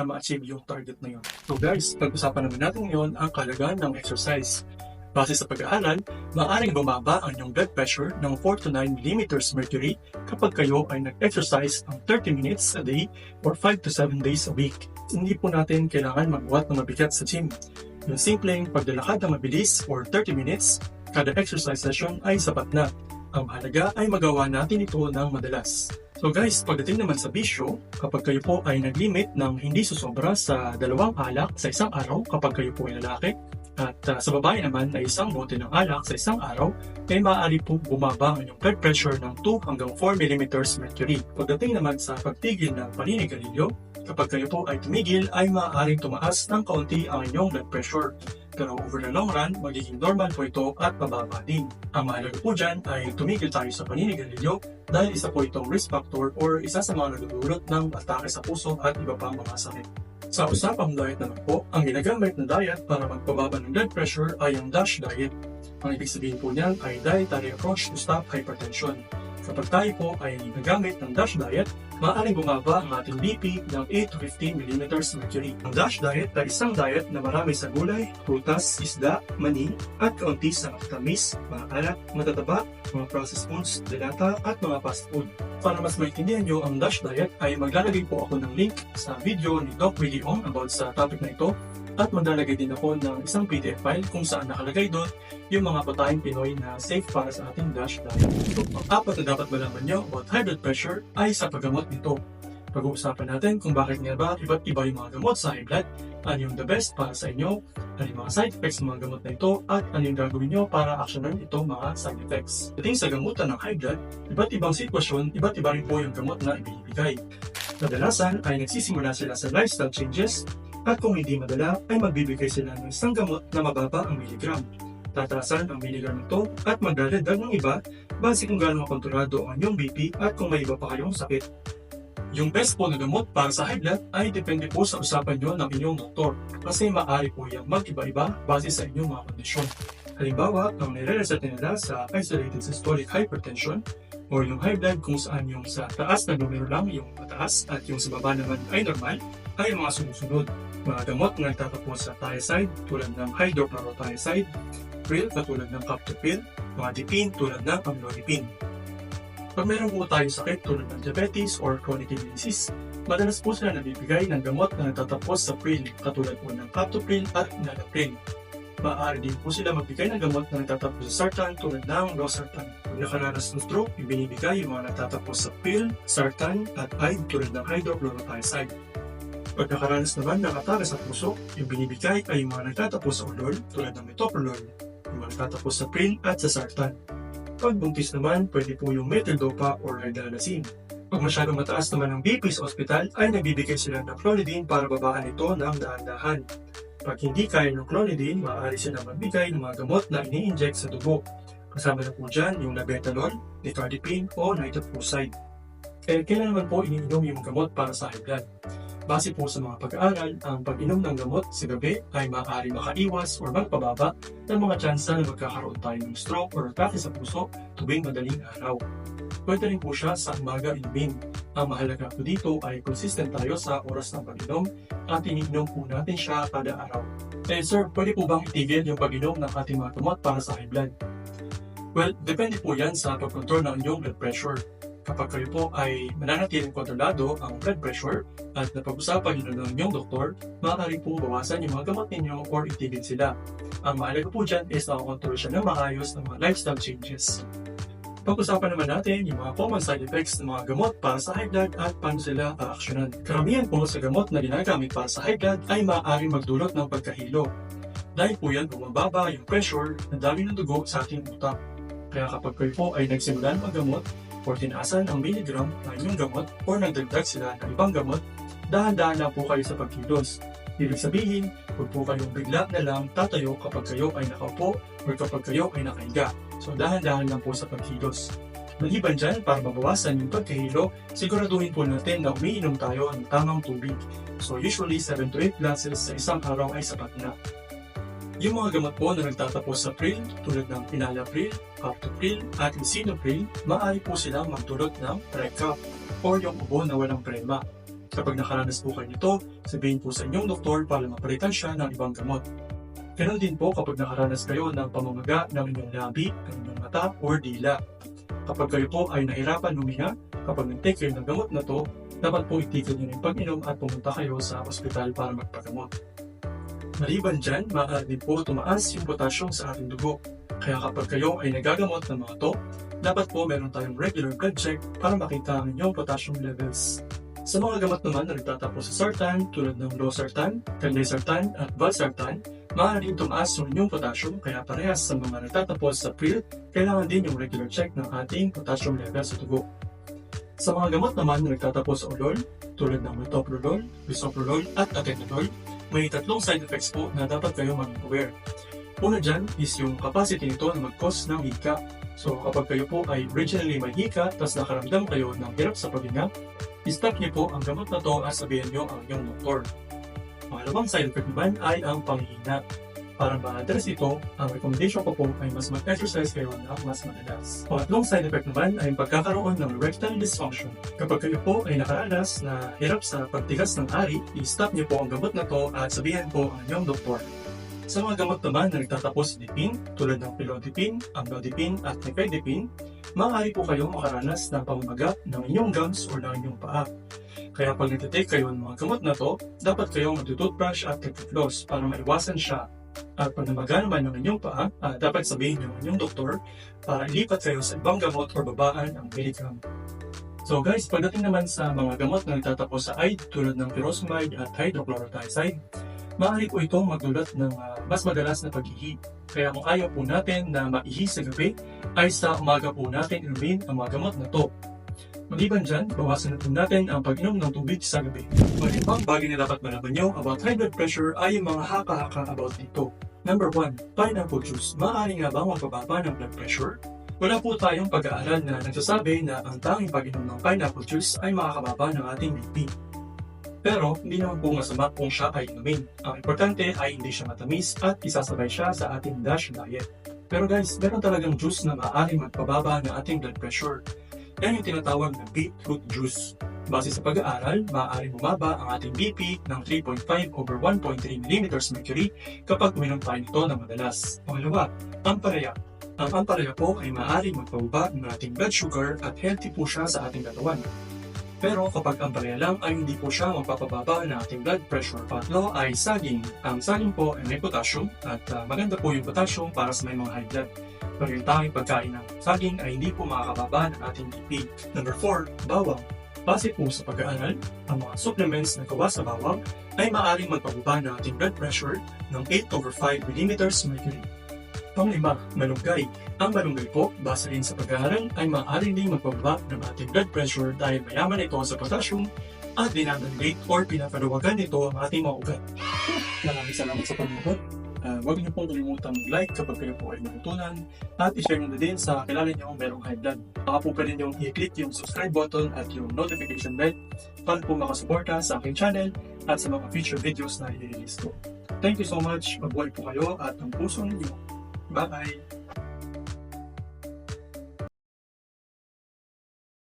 para ma-achieve yung target na yun. So guys, pag-usapan naman natin ngayon ang kalagahan ng exercise. Base sa pag-aaral, maaaring bumaba ang inyong blood pressure ng 4 to 9 mm mercury kapag kayo ay nag-exercise ng 30 minutes a day or 5 to 7 days a week. Hindi po natin kailangan magbuhat ng mabigat sa gym. Yung simpleng paglalakad ng mabilis for 30 minutes kada exercise session ay sapat na. Ang mahalaga ay magawa natin ito ng madalas. So guys, pagdating naman sa bisyo, kapag kayo po ay nag-limit ng hindi susobra sa dalawang alak sa isang araw kapag kayo po ay lalaki, at uh, sa babae naman ay isang bote ng alak sa isang araw, ay maaari po bumaba ang inyong blood pressure ng 2 hanggang 4 mm mercury. Pagdating naman sa pagtigil ng paninigarilyo, kapag kayo po ay tumigil ay maaaring tumaas ng kaunti ang inyong blood pressure. Pero over the run, magiging normal po ito at mababa din. Ang mahalaga po dyan ay tumigil tayo sa paninigarilyo dahil isa po itong risk factor or isa sa mga nagdudulot ng atake sa puso at iba pang mga sakit. Sa usapang diet naman po, ang ginagamit na diet para magpababa ng blood pressure ay ang DASH diet. Ang ibig sabihin po niyan ay Dietary Approach to Stop Hypertension. Kapag tayo po ay nagamit ng DASH diet, maaaring bumaba ang ating BP ng 8 to 15 mm mercury. Ang DASH diet ay isang diet na marami sa gulay, prutas, isda, mani, at kaunti sa matamis, maalat, matataba, mga processed foods, delata, at mga fast food. Para mas maintindihan nyo ang DASH diet ay maglalagay po ako ng link sa video ni Doc Willie Ong about sa topic na ito at maglalagay din ako ng isang PDF file kung saan nakalagay doon yung mga patayin Pinoy na safe para sa ating DASH diet. So, ang apat na dapat malaman nyo about high blood pressure ay sa paggamot nito. Pag-uusapan natin kung bakit nga ba iba't iba yung mga gamot sa high blood, ano yung the best para sa inyo, ano yung mga side effects ng mga gamot na ito, at ano yung gagawin nyo para aksyonan itong mga side effects. Dating sa gamutan ng high blood, iba't ibang sitwasyon, iba't iba rin po yung gamot na ibinibigay. Kadalasan ay nagsisimula sila sa lifestyle changes at kung hindi madala ay magbibigay sila ng isang gamot na mababa ang miligram. Tatasan ang miligram nito at magdadagdag ng iba base kung gaano kontrolado ang inyong BP at kung may iba pa kayong sakit. Yung best po na gamot para sa high blood ay depende po sa usapan nyo ng inyong doktor kasi maaari po yung mag-iba-iba base sa inyong mga kondisyon. Halimbawa, ang nire-reset nila sa isolated systolic hypertension or yung high blood kung saan yung sa taas na numero lang yung mataas at yung sa baba naman ay normal ay mga sumusunod. Mga gamot na nagtatapos sa thiazide tulad ng hydrochlorothiazide, pill katulad ng captopril, mga dipin tulad ng amlodipine. Pag meron po tayo sakit tulad ng diabetes or chronic kidney disease, madalas po sila nabibigay ng gamot na nagtatapos sa pill katulad po ng captopril at nalapril. Maaari din po sila magbigay ng gamot na nagtatapos sa sartan tulad ng losartan. Pag nakaranas ng stroke, ibinibigay yung mga nagtatapos sa pill, sartan, at IVE tulad ng hydrochlorothiazide. Pag nakaranas naman ng atake sa puso, yung binibigay ay yung mga nagtatapos sa ulol tulad ng metoprolol, yung mga nagtatapos sa pill at sa sartan. Pag buntis naman, pwede po yung metildopa or hydrolazine. Pag masyadong mataas naman ang BP sa ospital, ay nagbibigay sila ng clonidine para babaan ito ng dahan-dahan. Pag hindi kaya ng clonidine, maaari sila magbigay ng mga gamot na ini-inject sa dugo. Kasama na po dyan yung labetalol, nicardipine o nitroprusside. Kaya kailan naman po iniinom yung gamot para sa high blood? Base po sa mga pag-aaral, ang pag-inom ng gamot sa gabi ay maaari makaiwas o magpababa ng mga tsansa na magkakaroon tayo ng stroke or atake sa puso tuwing madaling araw. Pwede rin po siya sa umaga inumin. Ang mahalaga po dito ay consistent tayo sa oras ng pag-inom at iniinom po natin siya kada araw. Eh sir, pwede po bang itigil yung pag-inom ng ating mga gamot para sa high blood? Well, depende po yan sa pag-control ng inyong blood pressure. Kapag kayo po ay mananatiling kontrolado ang blood pressure at napag-usapan nyo ng inyong doktor, maaari pong bawasan yung mga gamot ninyo or itigil sila. Ang mahalaga po dyan is nakakontrol siya ng maayos ng mga lifestyle changes. Pag-usapan naman natin yung mga common side effects ng mga gamot para sa high blood at paano sila aaksyonan. Karamihan po sa gamot na ginagamit para sa high blood ay maaari magdulot ng pagkahilo. Dahil po yan bumababa yung pressure na dami ng dugo sa ating utak. Kaya kapag kayo po ay nagsimulan maggamot or tinaasan ang milligram ng inyong gamot or nagdagdag sila ng ibang gamot, dahan-dahan na po kayo sa pagkilos. Ibig sabihin, huwag po kayong bigla na lang tatayo kapag kayo ay nakaupo or kapag kayo ay nakahiga. So dahan-dahan lang po sa pagkilos. Maliban dyan, para mabawasan yung pagkahilo, siguraduhin po natin na umiinom tayo ng tamang tubig. So usually 7 to 8 glasses sa isang araw ay sapat na. Yung mga gamot po na nagtatapos sa pril, tulad ng pinalapril, captopril, at lisinopril, maaari po silang magdulot ng recap or yung ubo na walang prema. Kapag nakaranas po kayo nito, sabihin po sa inyong doktor para mapalitan siya ng ibang gamot. Ganon din po kapag nakaranas kayo ng pamamaga ng inyong labi, ng inyong mata, or dila. Kapag kayo po ay nahirapan huminga, kapag nag-take kayo ng gamot na to, dapat po itigil niyo yung pag-inom at pumunta kayo sa ospital para magpagamot. Maliban dyan, maaari po tumaas yung potasyong sa ating dugo. Kaya kapag kayo ay nagagamot ng mga to, dapat po meron tayong regular blood check para makita ang inyong potassium levels. Sa mga gamot naman na nagtatapos sa sartan tulad ng losartan, candesartan at valsartan, maaaring tumaas yung inyong potassium kaya parehas sa mga nagtatapos sa pill, kailangan din yung regular check ng ating potassium level sa dugo. Sa mga gamot naman na nagtatapos sa ulol, tulad ng metoprolol, bisoprolol at atenolol, may tatlong side effects po na dapat kayo mag-aware. Una dyan is yung capacity nito na mag-cause ng hika. So kapag kayo po ay originally may hika tapos nakaramdam kayo ng hirap sa paghinga, i-stop niyo po ang gamot na to at sabihin niyo ang inyong doktor. Pangalawang side effect naman ay ang panghihina. Para ma-address ito, ang recommendation ko po ay mas mag-exercise kayo na mas madalas. Pangatlong side effect naman ay pagkakaroon ng erectile dysfunction. Kapag kayo po ay nakaranas na hirap sa pagtigas ng ari, i-stop niyo po ang gamot na to at sabihin po ang inyong doktor. Sa mga gamot naman na nagtatapos dipin, tulad ng pilodipin, amlodipin at nifedipin, maaari po kayong makaranas ng pamamaga ng inyong gums o ng inyong paa. Kaya pag nagtitake kayo ng mga gamot na to, dapat kayong magtutoothbrush at nagtutloss para maiwasan siya. At pag namaga naman ng inyong paa, ah, dapat sabihin ang inyong doktor para ilipat kayo sa ibang gamot o babaan ang milligram. So guys, pagdating naman sa mga gamot na nagtatapos sa IDE tulad ng furosemide at hydrochlorothiazide, maaari po itong magdulot ng ah, mas madalas na pag-ihi. Kaya kung ayaw po natin na maihi sa gabi, ay sa umaga po natin inumin ang mga gamot na to. Maliban dyan, bawasan na natin ang pag-inom ng tubig sa gabi. Mga ibang bagay na dapat malaman nyo about high blood pressure ay mga haka-haka about dito. Number 1, pineapple juice. Maaari nga bang magpababa ng blood pressure? Wala po tayong pag-aaral na nagsasabi na ang tanging pag-inom ng pineapple juice ay makakababa ng ating BP. Pero hindi naman po masama kung siya ay inumin. Ang importante ay hindi siya matamis at isasabay siya sa ating DASH diet. Pero guys, meron talagang juice na maaaring magpababa ng ating blood pressure. Yan yung tinatawag na beetroot juice. Base sa pag-aaral, maaaring bumaba ang ating BP ng 3.5 over 1.3 mm mercury kapag uminom tayo nito ng madalas. Pangalawa, ampalaya. Ang ampalaya po ay maaaring magpababa ng ating blood sugar at healthy po siya sa ating katawan. Pero kapag ang lang ay hindi po siya magpapababa ng ating blood pressure. Patlo ay saging. Ang saging po ay may potassium at uh, maganda po yung potassium para sa may mga high blood. Pero yung tanging pagkain ng saging ay hindi po makakababa ng ating BP. Number 4, bawang. Base po sa pag-aaral, ang mga supplements na gawa sa bawang ay maaaring magpababa ng ating blood pressure ng 8 over 5 mm mercury. Panglima, malunggay. Ang malunggay po, base rin sa pag-aaral, ay maaaring ding magpababa ng ating blood pressure dahil mayaman ito sa potassium at dinadalate or pinapaluwagan nito ang ating mga ugat. Maraming salamat sa panonood. Uh, huwag niyo pong kalimutan mag-like kapag kayo po ay natutunan at i-share niyo na din sa kilala niyo merong high blood. Baka po pwede niyo i-click yung subscribe button at yung notification bell para po makasuporta sa aking channel at sa mga future videos na i-release ko. Thank you so much. Mabuhay po kayo at ang puso ninyo. Bye bye.